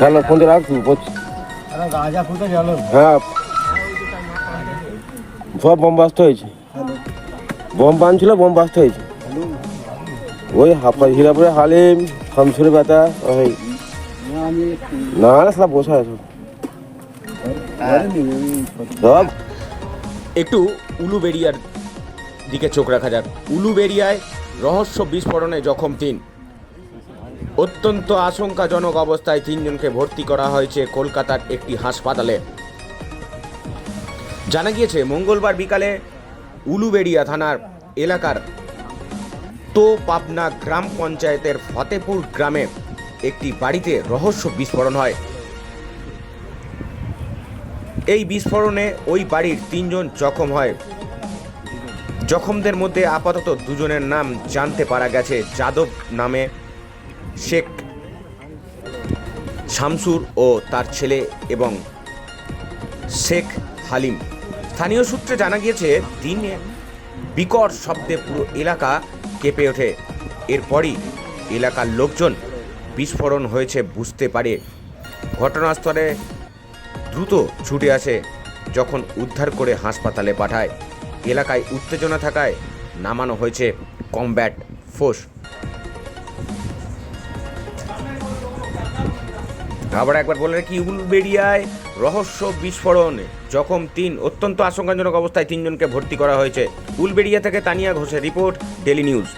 Hello ফোনটা রাখছি বলছি গাঁজা ফুটে গেল। হ্যাঁ। সব বোম বাস্ট হয়েছে। বোম বানছিল বোম বাস্ট হয়েছে। ওই হাফা হিরাপুরে হালিম শামসুরে ব্যথা ওই। না না সব বসে আছে। সব। একটু উলুবেড়িয়ার দিকে চোখ রাখা যাক। উলুবেড়িয়ায় রহস্য বিস্ফোরণে জখম তিন। অত্যন্ত আশঙ্কাজনক অবস্থায় তিনজনকে ভর্তি করা হয়েছে কলকাতার একটি হাসপাতালে। জানা গিয়েছে, মঙ্গলবার বিকালে উলুবেড়িয়া থানার এলাকার তো পাবনা গ্রাম পঞ্চায়েতের ফতেপুর গ্রামে একটি বাড়িতে রহস্য বিস্ফোরণ হয়। এই বিস্ফোরণে ওই বাড়ির তিনজন জখম হয়। জখমদের মধ্যে আপাতত দুজনের নাম জানতে পারা গেছে। যাদব নামে শেখ শামসুর ও তার ছেলে এবং শেখ হালিম। স্থানীয় সূত্রে জানা গিয়েছে, দিনে বিকট শব্দে পুরো এলাকা কেঁপে ওঠে। এরপরই এলাকার লোকজন বিস্ফোরণ হয়েছে বুঝতে পারে। ঘটনাস্থলে দ্রুত ছুটে আসে, যখন উদ্ধার করে হাসপাতালে পাঠায়। এলাকায় উত্তেজনা থাকায় নামানো হয়েছে কমব্যাট ফোর্স। আবার একবার বলে রাখি উলবেড়িয়ায় রহস্য বিস্ফোরণ জখম তিন অত্যন্ত আশঙ্কাজনক অবস্থায় তিনজনকে ভর্তি করা হয়েছে। উলবেড়িয়া থেকে তানিয়া ঘোষের রিপোর্ট ডেলি নিউজ।